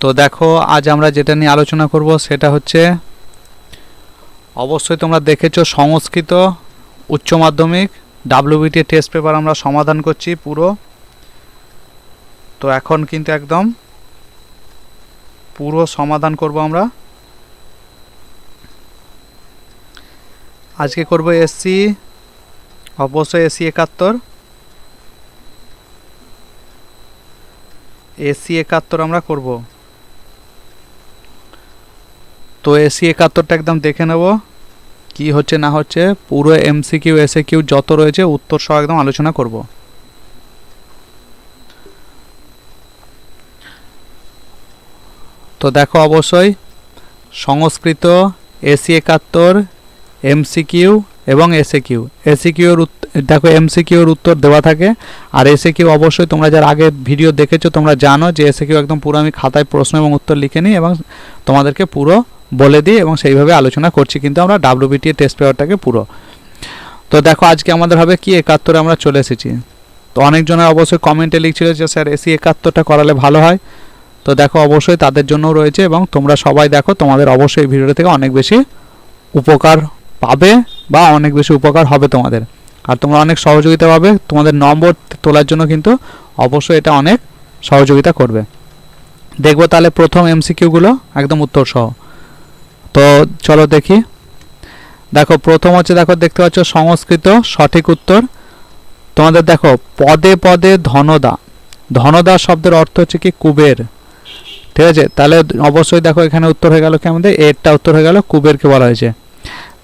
তো দেখো, আজ আমরা যেটা নিয়ে আলোচনা করব সেটা হচ্ছে, অবশ্যই তোমরা দেখেছ সংস্কৃত উচ্চ মাধ্যমিক ডাব্লিউবিটি টেস্ট পেপার আমরা সমাধান করছি পুরো। তো এখন কিন্তু একদম পুরো সমাধান করব আমরা। আজকে করব এসসি অবশ্যই এসসি একাত্তর। এসি একাত্তর আমরা করব। তো এসি একাত্তরটা একদম দেখে নেব। কি হচ্ছে, না হচ্ছে, পুরো এমসিকিউ এসএ কিউ যত রয়েছে উত্তর সহ একদম আলোচনা করব। তো দেখো অবশ্যই, সংস্কৃত, এসি একাত্তর এমসিকিউ এবং এসএ কিউ এসি কিউর দেখো এমসিকিউর উত্তর দেওয়া থাকে, আর এসে কিউ অবশ্যই তোমরা যার আগে ভিডিও দেখেছ, তোমরা জানো যে এসে কিউ একদম পুরো আমি খাতায় প্রশ্ন এবং উত্তর লিখে নিই এবং তোমাদেরকে পুরো বলে দিই এবং সেইভাবে আলোচনা করছি, কিন্তু আমরা ডাব্লিউবিটি টেস্ট পেপারটাকে পুরো। তো দেখো, আজকে আমাদের হবে কি? একাত্তরে আমরা চলে এসেছি। তো অনেকজনের অবশ্যই কমেন্টে লিখছিল যে, স্যার, এসি একাত্তরটা করালে ভালো হয়? তো দেখো, অবশ্যই তাদের জন্যও রয়েছে এবং তোমরা সবাই দেখো, তোমাদের অবশ্যই এই ভিডিওটা থেকে অনেক বেশি উপকার পাবে বা অনেক বেশি উপকার হবে তোমাদের। আর তোমরা অনেক সহযোগিতা পাবে। তোমাদের নম্বর তোলার জন্য কিন্তু অবশ্যই এটা অনেক সহযোগিতা করবে। দেখব তাহলে প্রথম এমসিকিউগুলো একদম উত্তর সহ তো চলো দেখি। দেখো, প্রথম হচ্ছে দেখো, দেখতে পাচ্ছ সংস্কৃত, সঠিক উত্তর। তোমাদের দেখো, পদে পদে ধনদা। ধনদা শব্দের অর্থ হচ্ছে কি? কুবের। ঠিক আছে? তাহলে অবশ্যই দেখো, এখানে উত্তর হয়ে গেল কি আমাদের? এরটা উত্তর হয়ে গেল, কুবেরকে বলা হয়েছে।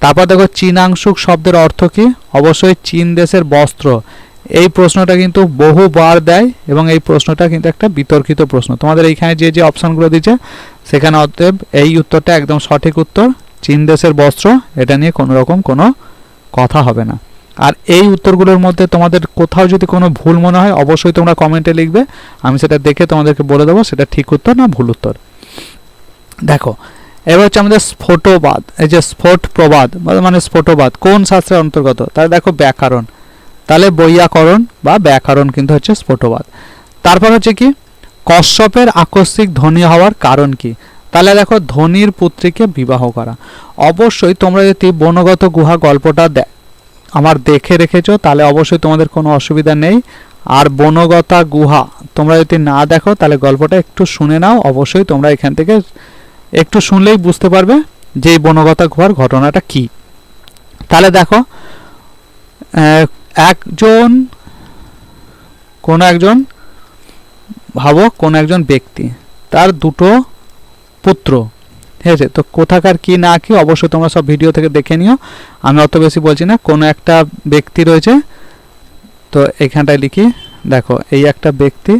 তারপর দেখো, চীনাংশুক শব্দের অর্থ কি? অবশ্যই চীন দেশের বস্ত্র। এই প্রশ্নটা কিন্তু বহুবার দেয় এবং এই প্রশ্নটা কিন্তু একটা বিতর্কিত প্রশ্ন। তোমাদের এইখানে যে যে অপশানগুলো দিচ্ছে সেখানে অতএব এই উত্তরটা একদম সঠিক উত্তর। চীন দেশের বস্ত্র, এটা নিয়ে কোনো রকম কোনো কথা হবে না। আর এই উত্তরগুলোর মধ্যে তোমাদের কোথাও যদি কোনো ভুল মনে হয়, অবশ্যই তোমরা কমেন্টে লিখবে। আমি সেটা দেখে তোমাদেরকে বলে দেবো, সেটা ঠিক উত্তর না ভুল উত্তর। দেখো, এবার হচ্ছে আমাদের স্ফোটবাদ। এই যে স্ফোট প্রবাদ মানে স্ফোটবাদ, কোন শাস্ত্রের অন্তর্গত? তাহলে দেখো ব্যাকরণ। তাহলে বৈয়াকরণ বা ব্যাকরণ কিন্তু হচ্ছে স্ফোটবাদ। তারপর হচ্ছে কি? কশ্যপের আকস্মিক ধনী হওয়ার কারণ কি? তাহলে দেখো, ধনির পুত্রীকে বিবাহ করা। অবশ্যই তোমরা যদি বনগত গুহা গল্পটা আমার দেখে রেখেছো, তাহলে অবশ্যই তোমাদের কোনো অসুবিধা নেই। আর বনগতা গুহা তোমরা যদি না দেখো, তাহলে গল্পটা একটু শুনে নাও। অবশ্যই তোমরা এখান থেকে একটু শুনলেই বুঝতে পারবে যে বনগতা গুহার ঘটনাটা কি। তাহলে দেখো একজন, কোন একজন ভাবো, কোন একজন ব্যক্তি, তার দুটো পুত্র, ঠিক আছে? তো কোথাকার কি না কি অবশ্যই তোমরা সব ভিডিও থেকে দেখে নিও। আমি অত বেশি বলছি না, কোনো একটা ব্যক্তি রয়েছে, তো এখানটায় লিখি, দেখো, এই একটা ব্যক্তি,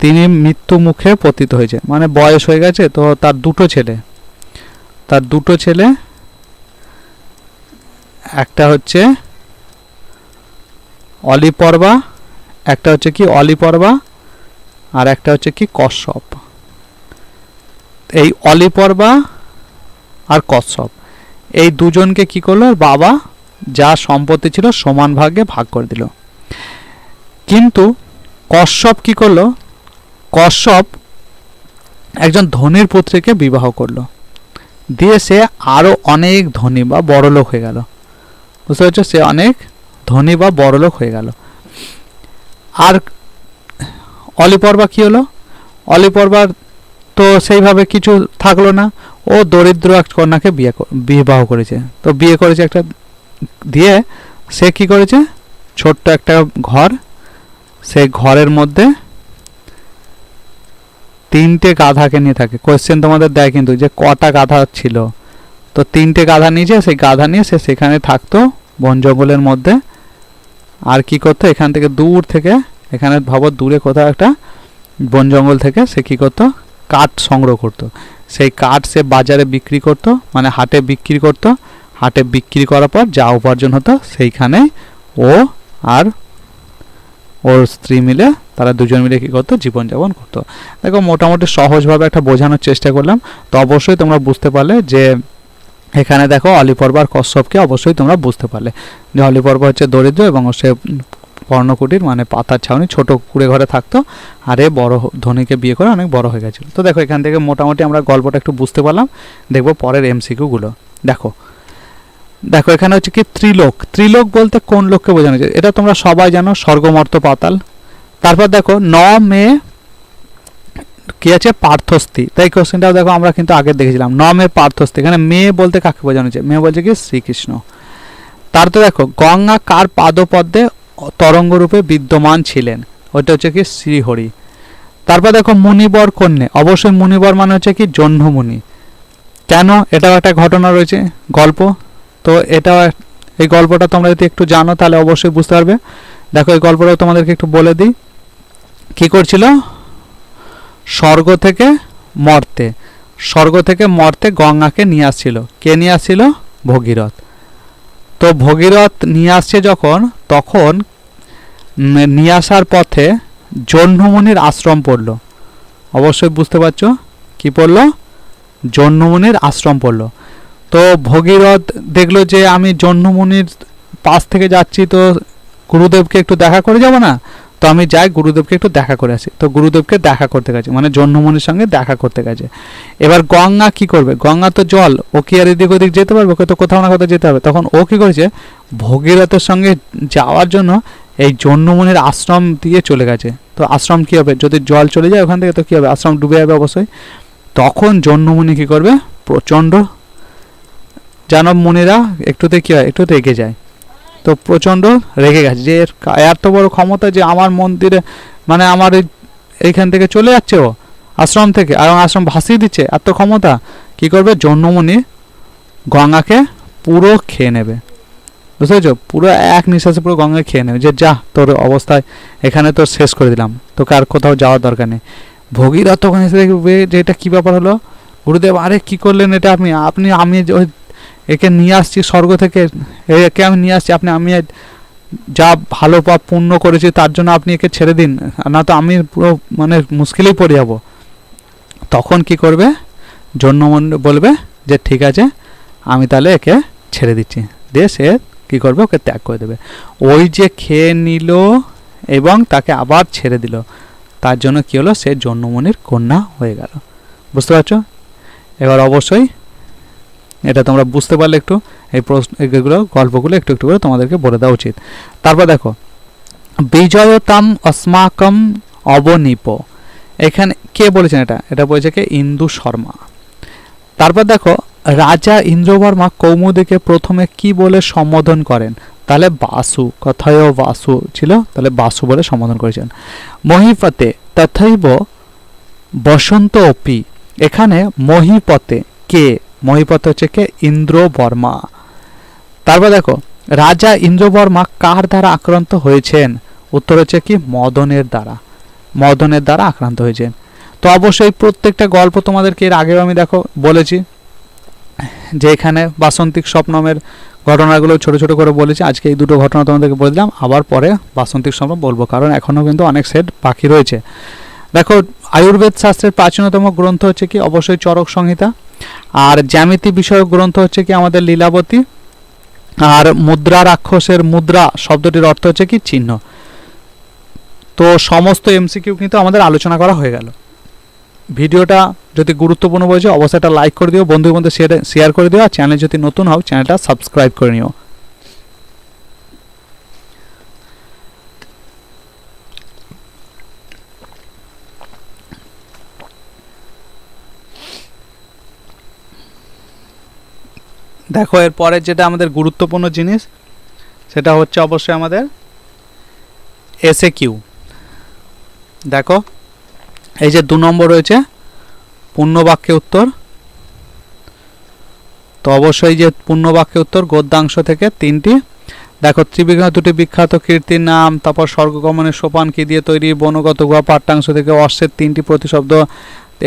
তিনি মৃত্যু মুখে পতিত হয়েছে মানে বয়স হয়ে গেছে, তো তার দুটো ছেলে, তার দুটো ছেলে, একটা হচ্ছে অলিপর্বা একটা হচ্ছে কি অলিপর্বা আর একটা হচ্ছে কি কশ্যপ। এই অলিপর্বা আর কশ্যপ, এই দুজনকে কি করল? বাবা যা সম্পত্তি ছিল সমান ভাগে ভাগ করে দিল। কিন্তু কশ্যপ কি করল? কশ্যপ একজন ধনির পুত্রকে বিবাহ করল। দিয়ে সে আরও অনেক ধনী বা বড়লোক হয়ে গেল। বুঝতে পারছ? সে অনেক ধনী বা বড়লোক হয়ে গেল। আর অলিপর্বা কী হলো? অলিপর্বার তো সেইভাবে কিছু থাকল না। ও দরিদ্র এক কন্যাকে বিয়ে বিবাহ করেছে। তো বিয়ে করেছে একটা দিয়ে সে কি করেছে? ছোট্ট একটা ঘর। সেই ঘরের মধ্যে তিনটে গাধাকে নিয়ে থাকে। কোয়েশ্চেন তোমাদের দেয় কিন্তু যে কটা গাধা ছিল? তো তিনটে গাধা নিয়েছে সেই গাধা নিয়ে সে সেখানে থাকতো বন জঙ্গলের মধ্যে। আর কি করতো? এখান থেকে দূর থেকে, এখানে ভাবো দূরে কোথাও একটা বন জঙ্গল থেকে সে কী করতো? কাঠ সংগ্রহ করতো। সেই কাঠ সে বাজারে বিক্রি করত মানে হাটে বিক্রি করত। হাটে বিক্রি করার পর যা উপার্জন হতো, সেইখানে ও আর ওর স্ত্রী মিলে, তারা দুজন মিলে কী করতো? জীবনযাপন করতো। দেখো, মোটামুটি সহজভাবে একটা বোঝানোর চেষ্টা করলাম। তো অবশ্যই তোমরা বুঝতে পারলে যে এখানে দেখো অলিপর্ব আর কশ্যপকে অবশ্যই তোমরা বুঝতে পারলে। যে অলিপর্ব হচ্ছে দরিদ্র এবং সে পর্ণকুটির মানে পাতার ছাউনি, ছোট কুড়ে ঘরে থাকতো। আর এ বড় ধনীকে বিয়ে করে অনেক বড় হয়ে গেছিল। তো দেখো এখান থেকে মোটামুটি আমরা গল্পটা একটু বুঝতে পারলাম। দেখব পরের এমসিকিউগুলো। দেখো। দেখো এখানে হচ্ছে কি ত্রিলোক। ত্রিলোক বলতে কোন লোককে বোঝানো যায়? এটা তোমরা সবাই জানো, স্বর্গমর্ত পাতাল। তারপর দেখো ন মে কি আছে? পার্থস্থি। তাই কোশ্চেনটাও দেখো, আমরা কিন্তু আগে দেখেছিলাম। ন মে পার্থস্থী। এখানে মেয়ে বলতে কাকে বোঝানো হচ্ছে মেয়ে বলছে কি? শ্রীকৃষ্ণ। তারপর দেখো, গঙ্গা কার পাদপদ্মে তরঙ্গ রূপে বিদ্যমান ছিলেন? ওটা হচ্ছে কি? শ্রীহরি। তারপর দেখো, মুনিবর কন্যে। অবশ্যই মুনিবর মানে হচ্ছে কি? জহ্নমুনি। কেন? এটাও একটা ঘটনা রয়েছে। গল্প। তো এটা এই গল্পটা তোমরা যদি একটু জানো, তাহলে অবশ্যই বুঝতে পারবে। দেখো, এই গল্পটাও তোমাদেরকে একটু বলে দিই। কি করছিল? স্বর্গ থেকে মর্তে। স্বর্গ থেকে মর্তে গঙ্গাকে নিয়ে আসছিল। কে নিয়ে আসছিল? ভগীরথ। তো ভগীরথ নিয়ে আসছে যখন, তখন নিয়ে আসার পথে জহ্নমুনির আশ্রম পড়ল। অবশ্যই বুঝতে পারছ? কি পড়ল? জহ্নমুনির আশ্রম পড়ল। তো ভগীরথ দেখল যে আমি জহ্নমুনির পাশ থেকে যাচ্ছি, তো গুরুদেবকে একটু দেখা করে যাব না? তো আমি যাই গুরুদেবকে একটু দেখা করে আসি। তো গুরুদেবকে দেখা করতে গেছে মানে জহ্নমুনির সঙ্গে দেখা করতে গেছে। এবার গঙ্গা কি করবে? গঙ্গা তো জল, ও কি আর এদিক ওদিক যেতে পারবে? ওকে তো কোথাও না কোথাও যেতে হবে। তখন ও কি করেছে? ভগীরথের সঙ্গে যাওয়ার জন্য এই জহ্নমুনির আশ্রম দিয়ে চলে গেছে। তো আশ্রম কি হবে? যদি জল চলে যায় ওখান থেকে তো কি হবে? আশ্রম ডুবে যাবে অবশ্যই। তখন জহ্নমুনি কি করবে? প্রচণ্ড জানব মুনিরা একটুতে কি হয়? একটু রেগে যায়। তো প্রচণ্ড রেগে গেছে। যে এত বড় ক্ষমতা যে আমার মন্দিরে মানে আমার এইখান থেকে চলে যাচ্ছে ও, আশ্রম থেকে। আর আশ্রম ভাসিয়ে দিচ্ছে এত ক্ষমতা। কি করবে? জহ্নমুনি গঙ্গাকে পুরো খেয়ে নেবে। বুঝতে পেরেছ? পুরো এক নিঃশ্বাসে পুরো গঙ্গা খেয়ে নেবে। যে যা, তোর অবস্থায় এখানে তোর শেষ করে দিলাম। তোকে আর কোথাও যাওয়ার দরকার নেই। ভগীরথ তখন এসে দেখবে যে এটা কী ব্যাপার হলো? গুরুদেব, আরে কি করলেন এটা আপনি? আপনি, আমি ওই একে নিয়ে আসছি স্বর্গ থেকে। একে আমি নিয়ে আসছি, আপনি, আমি যা ভালো পাপ পূর্ণ করেছি তার জন্য আপনি একে ছেড়ে দিন। না তো আমি পুরো মানে মুশকিলেই পড়ে যাব। তখন কি করবে? জন্মমন বলবে যে, ঠিক আছে, আমি তাহলে একে ছেড়ে দিচ্ছি। দিয়ে সে কী করবে? ওকে ত্যাগ করে দেবে। ওই যে খেয়ে নিল এবং তাকে আবার ছেড়ে দিল, তার জন্য কী হলো? সে জন্মমনির কন্যা হয়ে গেল। বুঝতে পারছ? এবার অবশ্যই এটা তোমরা বুঝতে পারলে একটু এই প্রশ্ন এগুলো, গল্পগুলো একটু একটু করে তোমাদেরকে বলে দেওয়া উচিত। তারপর দেখো, বিজয়তাম অস্মাকম অবনিপ। এখানে কে বলেছেন এটা? এটা বলেছে কে? ইন্দু শর্মা। তারপর দেখো, রাজা ইন্দ্রবর্মা কৌমুদীকে প্রথমে কি বলে সম্বোধন করেন? তাহলে বাসু কথায় বাসু ছিল, তাহলে বাসু বলে সম্বোধন করেছেন। মহিপতে তথৈব বসন্ত অপি। এখানে মহিপতে কে? মহিপতে হচ্ছে কে? ইন্দ্র বর্মা তারপর দেখো, রাজা ইন্দ্রবর্মা কার দ্বারা আক্রান্ত হয়েছেন? উত্তর হচ্ছে কি? মদনের দ্বারা। মদনের দ্বারা আক্রান্ত হয়েছেন। তো অবশ্যই প্রত্যেকটা গল্প তোমাদেরকে এর আগেও আমি দেখো বলেছি, যে এখানে বাসন্তিক স্বপ্নমের ঘটনাগুলো ছোট ছোট করে বলেছি। আজকে এই দুটো ঘটনা তোমাদেরকে বলে দিলাম। আবার পরে বাসন্তিক স্বপ্ন বলব, কারণ এখনও কিন্তু অনেক সেট বাকি রয়েছে। দেখো, আয়ুর্বেদ শাস্ত্রের প্রাচীনতম গ্রন্থ হচ্ছে কি? অবশ্যই চরক সংহিতা। আর জ্যামিতি বিষয়ক গ্রন্থ হচ্ছে কি আমাদের লীলাবতী, আর মুদ্রা রাক্ষসের মুদ্রা শব্দটির অর্থ হচ্ছে কি চিহ্ন। তো সমস্ত এমসিকিউ কিন্তু আমাদের আলোচনা করা হয়ে গেল। ভিডিওটা যদি গুরুত্বপূর্ণ বলেছে অবশ্যই একটা লাইক করে দিও বন্ধুর মধ্যে শেয়ার শেয়ার করে দিও, আর চ্যানেল যদি নতুন হও চ্যানেলটা সাবস্ক্রাইব করে নিও। দেখো এরপরে যেটা আমাদের গুরুত্বপূর্ণ জিনিস, সেটা হচ্ছে অবশ্যই আমাদের এসএ কিউ দেখো, এই যে দু নম্বর রয়েছে, পূর্ণবাক্যে উত্তর। তো অবশ্যই যে পূর্ণবাক্যে উত্তর, গদ্যাংশ থেকে তিনটি। দেখো, ত্রিবিঘ্ন দুটি বিখ্যাত কীর্তির নাম, তারপর স্বর্গগমনের সোপান কি দিয়ে তৈরি, বনগত গুহা পাঠ্যাংশ থেকে অশ্বের তিনটি প্রতিশব্দ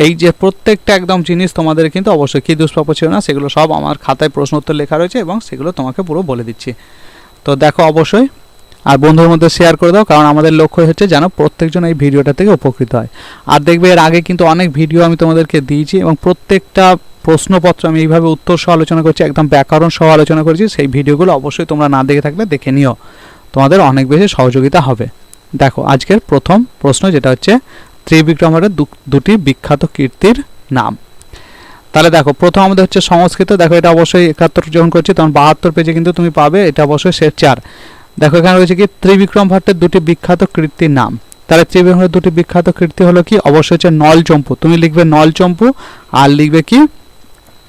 এই যে প্রত্যেকটা একদম জিনিস তোমাদের কিন্তু অবশ্যই কী দুষ্প্রাপ্য ছিল না, সেগুলো সব আমার খাতায় প্রশ্ন উত্তর লেখা রয়েছে এবং সেগুলো তোমাকে পুরো বলে দিচ্ছি। তো দেখো অবশ্যই, আর বন্ধুর মধ্যে শেয়ার করে দাও, কারণ আমাদের লক্ষ্য হচ্ছে যেন প্রত্যেকজন এই ভিডিওটা থেকে উপকৃত হয়। আর দেখবে এর আগে কিন্তু অনেক ভিডিও আমি তোমাদেরকে দিয়েছি এবং প্রত্যেকটা প্রশ্নপত্র আমি এইভাবে উত্তর সহ আলোচনা করছি, একদম ব্যাকরণ সহ আলোচনা করেছি, সেই ভিডিওগুলো অবশ্যই তোমরা না দেখে থাকলে দেখে নিও। তোমাদের অনেক বেশি সহযোগিতা হবে। দেখো, আজকের প্রথম প্রশ্ন যেটা হচ্ছে ত্রিবিক্রমের দু- দুটি বিখ্যাত কীর্তির নাম। তাহলে দেখো, প্রথম আমাদের হচ্ছে সংস্কৃত। দেখো, এটা অবশ্যই একাত্তর যখন করছি, তখন বাহাত্তর পেজে কিন্তু তুমি পাবে, এটা অবশ্যই সে চার। দেখো, এখানে রয়েছে কি, ত্রিবিক্রম ভট্টের দুটি বিখ্যাত কীর্তির নাম। তাহলে ত্রিবিক্রমের দুটি বিখ্যাত কীর্তি হলো কি, অবশ্যই হচ্ছে নলচম্পু। তুমি লিখবে নলচম্পু, আর লিখবে কি,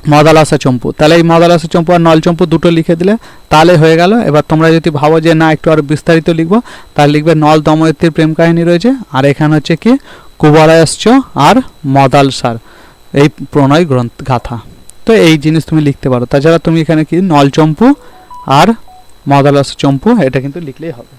মদালাসা চম্পু। তাহলে এই মদালাসা চম্পু আর নলচম্পু দুটো লিখে দিলে তাহলে হয়ে গেল। এবার তোমরা যদি ভাবো যে না, একটু আরও বিস্তারিত লিখব, তাহলে লিখবে নল দময়ত্রীর প্রেম কাহিনী রয়েছে, আর এখানে হচ্ছে কি কুবরায়াশ্চ আর মদালসার এই প্রণয় গ্রন্থ গাথা। তো এই জিনিস তুমি লিখতে পারো। তাছাড়া তুমি এখানে কি নলচম্পু আর মদালাস চম্পু, এটা কিন্তু লিখলেই হবে।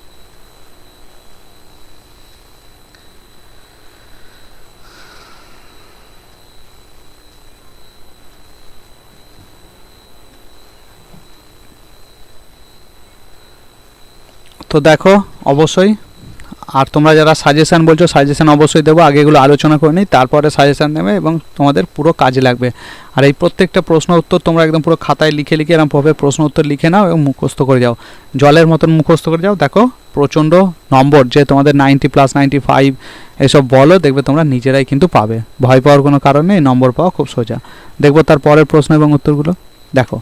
তো দেখো, অবশ্যই আর তোমরা যারা সাজেশন বলছো সাজেশান অবশ্যই দেবো। আগে এগুলো আলোচনা করে নিই, তারপরে সাজেশান নেবে এবং তোমাদের পুরো কাজে লাগবে। আর এই প্রত্যেকটা প্রশ্ন উত্তর তোমরা একদম পুরো খাতায় লিখে লিখে এরকমভাবে প্রশ্ন উত্তর লিখে নাও এবং মুখস্থ করে যাও। জলের মতন মুখস্থ করে যাও। দেখো, প্রচণ্ড নম্বর যে তোমাদের নাইনটি প্লাস নাইনটি ফাইভ এসব বলো, দেখবে তোমরা নিজেরাই কিন্তু পাবে। ভয় পাওয়ার কোনো কারণ নম্বর পাওয়া খুব সোজা। দেখব তার পরের প্রশ্ন এবং উত্তরগুলো। দেখো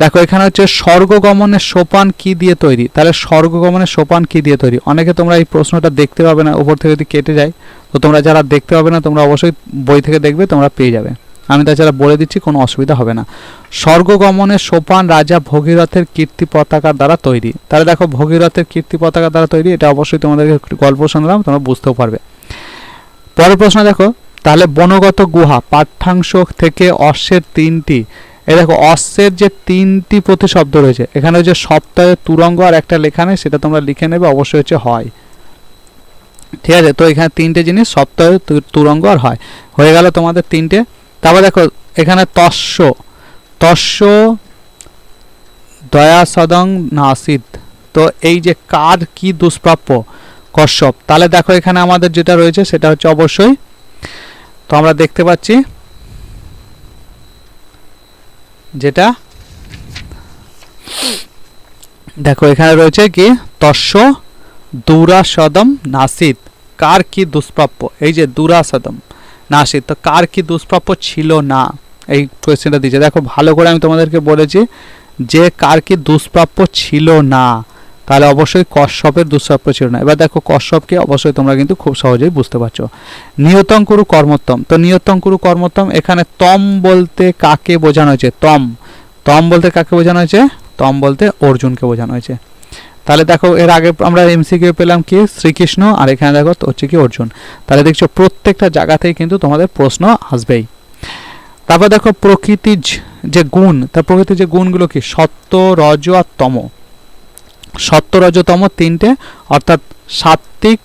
দেখো, এখানে হচ্ছে স্বর্গগমনের সোপান কি দিয়ে তৈরি? তাহলে স্বর্গগমনের সোপান কি দিয়ে তৈরি? অনেকে তোমরা এই প্রশ্নটা দেখতে পাবে না, উপর থেকে যদি কেটে যায়, তো তোমরা যারা দেখতে পাবে না, তোমরা অবশ্যই বই থেকে দেখবে, তোমরা পেয়ে যাবে। আমি তাছাড়া বলে দিচ্ছি, কোনো অসুবিধা হবে না। স্বর্গগমনের সোপান রাজা ভগীরথের কীর্তি পতাকার দ্বারা তৈরি। তাহলে দেখো, ভগীরথের কীর্তি পতাকার দ্বারা তৈরি, এটা অবশ্যই তোমাদেরকে গল্প শোনালাম, তোমরা বুঝতেও পারবে। পরের প্রশ্ন দেখো, তাহলে বনগত গুহা, পাঠ্যাংশ থেকে অশ্বের তিনটি এই দেখো, অশ্বের যে তিনটি প্রতিশব্দ রয়েছে, এখানে হচ্ছে সপ্তাহে তুরঙ্গ আর একটা লেখা নেই, সেটা তোমরা লিখে নেবে, অবশ্যই হচ্ছে হয়। ঠিক আছে, তো এখানে তিনটে জিনিস, সপ্তাহে তুরঙ্গ আর হয়। হয়ে গেল তোমাদের তিনটে। তারপর দেখো, এখানে তস্য। তস্য দয়া সদং নাসিদ। তো এই যে কার কি দুষ্প্রাপ্য, কশ্যপ। তাহলে দেখো, এখানে আমাদের যেটা রয়েছে, সেটা হচ্ছে অবশ্যই, তো আমরা দেখতে পাচ্ছি যেটা দেখো, এখানে রয়েছে কি? তস্য দুরাসদম নাসিদ কার কি দুষ্প্রাপ্য? এই যে দুরাসদম নাসিদ তো কার কি দুষ্প্রাপ্য ছিল না? এই কোয়েশ্চেনটা দিয়েছে। দেখো, ভালো করে আমি তোমাদেরকে বলেছি যে কার কি দুষ্প্রাপ্য ছিল না। তাহলে অবশ্যই কশ্যপের দুষ্প্রাপ্য ছিল না। এবার দেখো কশ্যপকে অবশ্যই তোমরা কিন্তু খুব সহজেই বুঝতে পারছ। নিয়তঙ্কুরু কর্মোত্তম। তো নিয়তঙ্কুরু কর্মোত্তম, এখানে তম বলতে কাকে বোঝানো হয়েছে? তম। তম বলতে কাকে বোঝানো হয়েছে? তম বলতে অর্জুনকে বোঝানো হয়েছে। তাহলে দেখো এর আগে আমরা এমসিকিউ পেলাম কি? শ্রীকৃষ্ণ, আর এখানে দেখো হচ্ছে কি অর্জুন। তাহলে দেখছ প্রত্যেকটা জায়গাতেই কিন্তু তোমাদের প্রশ্ন আসবেই। তারপর দেখো প্রকৃতির যে গুণ তার প্রকৃতির যে গুণগুলো কি? সত্য, রজ আর তম। সত্য রজ তম তিনটে, অর্থাৎ সাত্ত্বিক,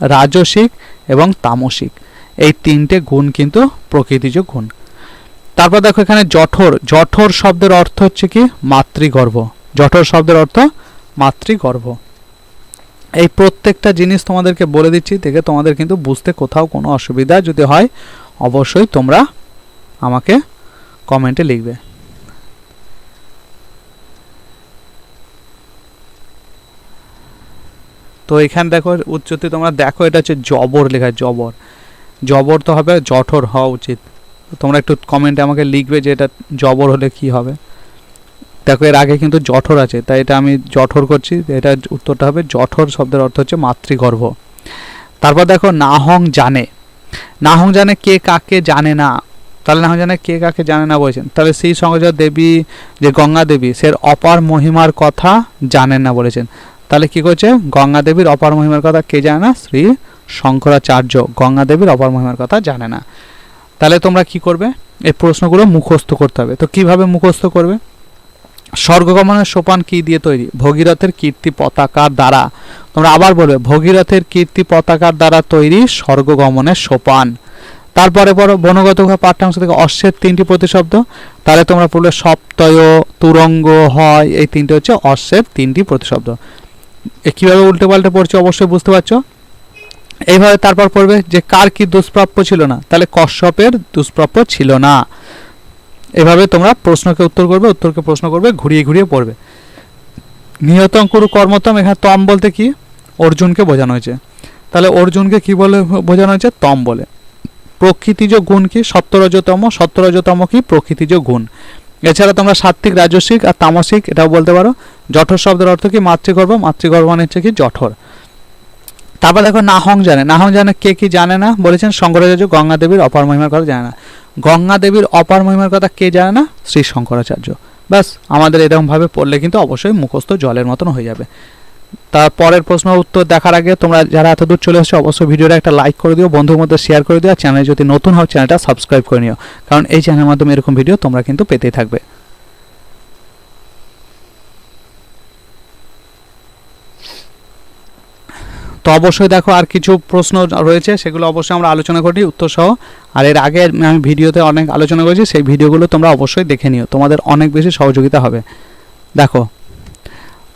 রাজসিক এবং তামসিক। এই তিনটে গুণ কিন্তু প্রকৃতিজ গুণ। তারপর দেখো এখানে জঠর। জঠর শব্দের অর্থ হচ্ছে কি? মাতৃগর্ভ। জঠর শব্দের অর্থ মাতৃগর্ভ। এই প্রত্যেকটা জিনিস তোমাদেরকে বলে দিচ্ছি, দেখে তোমাদের কিন্তু বুঝতে কোথাও কোনো অসুবিধা যদি হয়, অবশ্যই তোমরা আমাকে কমেন্টে লিখবে। তো এখানে দেখো উচ্চতে তোমরা দেখো, এটা হচ্ছে জবর লেখা, জবর। জবর তো হবে জঠর হওয়া উচিত। তোমরা একটু কমেন্টে আমাকে লিখবে যে এটা জবর হলে কি হবে। দেখো, এর আগে কিন্তু জঠর আছে, তাই এটা আমি জঠর করছি। এটা উত্তরটা হবে জঠর শব্দের অর্থ হচ্ছে মাতৃগর্ভ। তারপর দেখো, নাহং জানে। নাহং জানে কে কাকে জানে না। তাহলে নাহং জানে কে কাকে জানে না বলেছেন। তাহলে সেই সঙ্গে দেবী, যে গঙ্গা দেবী সে অপার মহিমার কথা জানেন না বলেছেন। তাহলে কি করছে? গঙ্গা দেবীর অপার মহিমার কথা কে জানে না? শ্রী শঙ্করাচার্য গঙ্গা দেবীর অপার মহিমার কথা জানে না। তাহলে তোমরা কি করবে? এই প্রশ্নগুলো মুখস্থ করতে হবে। তো কীভাবে মুখস্থ করবে? স্বর্গগমনের সোপান কি দিয়ে তৈরি? ভগীরথের কীর্তি পতাকার দ্বারা। তোমরা আবার বলবে, ভগীরথের কীর্তি পতাকার দ্বারা তৈরি স্বর্গগমনের সোপান। তারপরে পর বনগত পাঠ্যাংশ থেকে অশ্বের তিনটি প্রতিশব্দ। তাহলে তোমরা পড়লে সপ্তয়, তুরঙ্গ, হয়, এই তিনটি হচ্ছে অশ্বের তিনটি প্রতিশব্দ। কীভাবে উল্টে পাল্টে পড়ছে অবশ্যই বুঝতে পারছ? এইভাবে তারপর পড়বে যে কার কি দুষ্প্রাপ্য ছিল না? তাহলে কশ্যপের দুষ্প্রাপ্য ছিল না। এভাবে তোমরা প্রশ্নকে উত্তর করবে, উত্তরকে প্রশ্ন করবে, ঘুরিয়ে ঘুরিয়ে পড়বে। নিহতঙ্কুরু কর্মতম এখানে তম বলতে কি? অর্জুনকে বোঝানো হয়েছে। তাহলে অর্জুনকে কি বলে বোঝানো হয়েছে? তম বলে। প্রকৃতিজ গুণ কি? সত্তরজতম সত্তরজতম কি? প্রকৃতিজ গুণ। এছাড়া তোমরা সাত্ত্বিক, রাজস্বিক আর তামসিক এটাও বলতে পারো। জঠর শব্দের অর্থ কি? মাতৃগর্ভ। মাতৃগর্ভ মানে হচ্ছে কি? জঠর। তারপর দেখো নাহং জানে। নাহং জানে কে কি জানে না? বলেছেন শঙ্করাচার্য গঙ্গা দেবীর অপার মহিমার কথা জানে না। গঙ্গা দেবীর অপার মহিমার কথা কে জানে না? শ্রী শঙ্করাচার্য। ব্যাস, আমাদের এরকমভাবে পড়লে কিন্তু অবশ্যই মুখস্থ জলের মতন হয়ে যাবে। তার পরের প্রশ্ন উত্তর দেখার আগে তোমরা যারা এত দূর চলে এসেছ, অবশ্যই ভিডিওটা একটা লাইক করে দিও, বন্ধুর মধ্যে শেয়ার করে দিও, আর চ্যানেল যদি নতুন হও চ্যানেলটা সাবস্ক্রাইব করে নিও। কারণ এই চ্যানেলের মাধ্যমে এরকম ভিডিও তোমরা কিন্তু পেতেই থাকবে। তো অবশ্যই দেখো আর কিছু প্রশ্ন রয়েছে, সেগুলো অবশ্যই আমরা আলোচনা করি উত্তর সহ আর এর আগে আমি ভিডিওতে অনেক আলোচনা করেছি, সেই ভিডিওগুলো তোমরা অবশ্যই দেখে নিও। তোমাদের অনেক বেশি সহযোগিতা হবে। দেখো।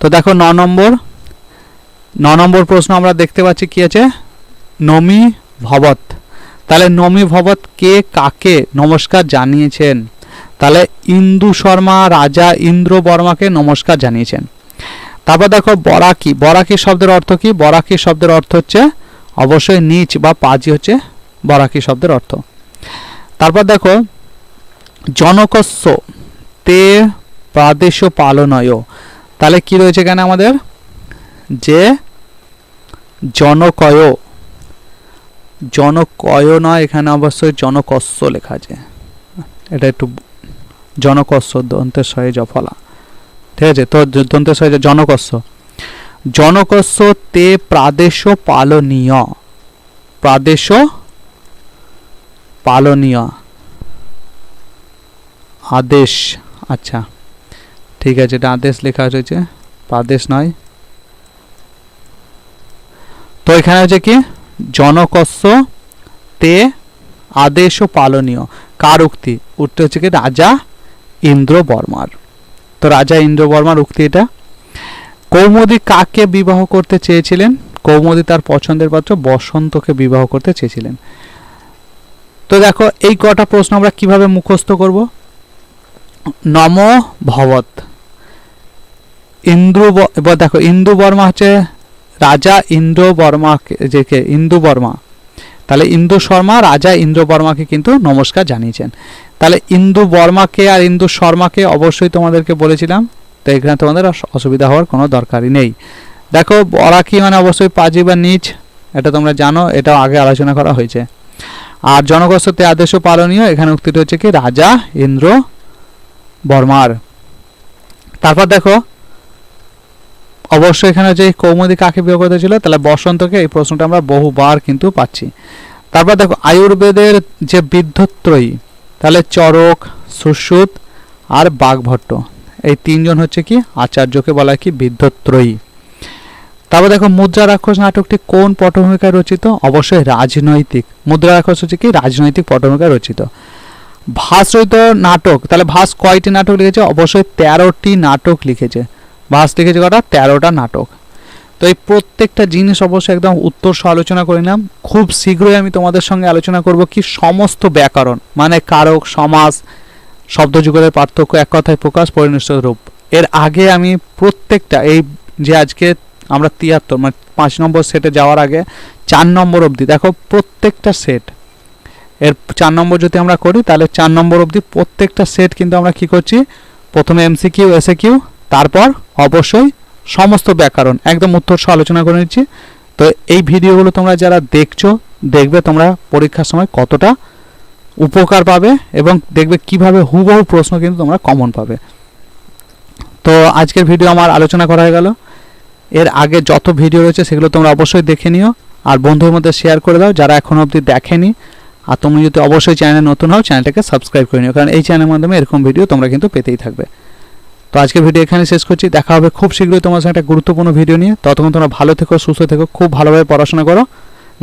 তো দেখো, ন নম্বর ন নম্বর প্রশ্ন আমরা দেখতে পাচ্ছি কি আছে? নমি ভবত। তাহলে নমি ভবত কে, কাকে নমস্কার জানিয়েছেন? তাহলে ইন্দু শর্মা, রাজা ইন্দ্র বর্মাকে নমস্কার জানিয়েছেন। তারপর দেখো, বরাকি। বরাকি শব্দের অর্থ কি? বরাকি শব্দের অর্থ হচ্ছে অবশ্যই নিচ বা পাজি হচ্ছে বরাকি শব্দের অর্থ। তারপর দেখো, জনকস্য তে প্রাদেশ পালনয়। তাহলে কি রয়েছে এখানে আমাদের? যে জনকয়। জনকয় নয়, এখানে অবশ্যই জনকস্য লেখা আছে। এটা একটু জনকস্য দন্তের সয়ে জফলা। ঠিক আছে, তো দন্তের সয়ে জনকস্য। জনকস্য তে প্রাদেশ পালনীয়। প্রাদেশ পালনীয়। আদেশ আচ্ছা। ঠিক আছে, এটা আদেশ লেখা রয়েছে। প্রাদেশ নয়। তো এখানে হচ্ছে কি? জনকস্য তে আদেশ পালনীয়। কার উক্তি? উক্তি হচ্ছে কি? রাজা ইন্দ্র বর্মার তো রাজা ইন্দ্র বর্মার উক্তি এটা। কৌমুদি কাকে বিবাহ করতে চেয়েছিলেন? কৌমুদি তার পছন্দের পাত্র বসন্তকে বিবাহ করতে চেয়েছিলেন। তো দেখো, এই কটা প্রশ্ন আমরা কীভাবে মুখস্থ করব? নম ভবত। এবার দেখো ইন্দু বর্মা হচ্ছে রাজা ইন্দ্র বর্মা যে ইন্দু বর্মা তাহলে ইন্দু শর্মা রাজা ইন্দ্র বর্মাকে কিন্তু নমস্কার জানিয়েছেন। তাহলে ইন্দু বর্মাকে আর ইন্দু শর্মাকে অবশ্যই তোমাদেরকে বলেছিলাম, তো এখানে তোমাদের অসুবিধা হওয়ার কোনো দরকারই নেই। দেখো বরাকি মানে অবশ্যই পাজি বা নিচ, এটা তোমরা জানো, এটাও আগে আলোচনা করা হয়েছে। আর জনগোষ্ঠীতে আদেশ পালনীয়, এখানে উক্তিটা হচ্ছে কি, রাজা ইন্দ্র বর্মার তারপর দেখো অবশ্যই এখানে যে কৌমুদি কাকে বিয়োগ করতে ছিল তাহলে বসন্তকে এই প্রশ্নটা আমরা বহুবার কিন্তু পাচ্ছি। তারপর দেখো, আয়ুর্বেদের যে বিদ্ধত্রয়ী, তাহলে চরক সুশ্রুত আর বাঘভট্ট, এই তিনজন হচ্ছে কি, আচার্যকে বলা হয় কি, বিদ্ধত্রয়ী। তারপর দেখো, মুদ্রা রাক্ষস নাটকটি কোন পটভূমিকায় রচিত? অবশ্যই রাজনৈতিক। মুদ্রা রাক্ষস হচ্ছে কি, রাজনৈতিক পটভূমিকায় রচিত। ভাস রচিত নাটক, তাহলে ভাস কয়টি নাটক লিখেছে? অবশ্যই তেরোটি নাটক লিখেছে। ভাস লিখেছে কটা তেরোটা নাটক। তো এই প্রত্যেকটা জিনিস অবশ্যই একদম উত্তর সহ আলোচনা করে নিলাম। খুব শীঘ্রই আমি তোমাদের সঙ্গে আলোচনা করব কি সমস্ত ব্যাকরণ মানে কারক, সমাস শব্দযুগলের পার্থক্য এক কথায় প্রকাশ পরিনিষ্ঠিত রূপ। এর আগে আমি প্রত্যেকটা, এই যে আজকে আমরা তিয়াত্তর মানে পাঁচ নম্বর সেটে যাওয়ার আগে চার নম্বর অবধি, দেখো প্রত্যেকটা সেট, এর চার নম্বর যদি আমরা করি, তাহলে চার নম্বর অবধি প্রত্যেকটা সেট কিন্তু আমরা কি করছি? প্রথমে এমসিকিউ এসে কিউ তারপর অবশ্যই সমস্ত ব্যাকরণ, একদম উত্তর আলোচনা করে নিচ্ছি। তো এই ভিডিওগুলো তোমরা যারা দেখছ, দেখবে তোমরা পরীক্ষার সময় কতটা উপকার পাবে এবং দেখবে কীভাবে হুবহু প্রশ্ন কিন্তু তোমরা কমন পাবে। তো আজকের ভিডিও আমার আলোচনা করা হয়ে গেল। এর আগে যত ভিডিও রয়েছে সেগুলো তোমরা অবশ্যই দেখে নিও আর বন্ধুর মধ্যে শেয়ার করে দাও যারা এখনও অবধি দেখেনি। আর তুমি যদি অবশ্যই চ্যানেলে নতুন হও, চ্যানেলটাকে সাবস্ক্রাইব করে নিও, কারণ এই চ্যানেলের মাধ্যমে এরকম ভিডিও তোমরা কিন্তু পেতেই থাকবে। তো আজকে ভিডিও এখানে শেষ করছি। দেখা হবে খুব শীঘ্রই তোমার সঙ্গে একটা গুরুত্বপূর্ণ ভিডিও নিয়ে। ততক্ষণ তোমরা ভালো থেকো, সুস্থ থেকো, খুব ভালোভাবে পড়াশোনা করো।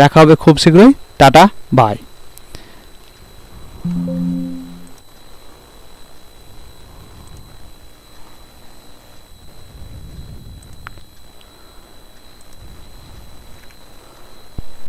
দেখা হবে খুব শীঘ্রই। Tata bye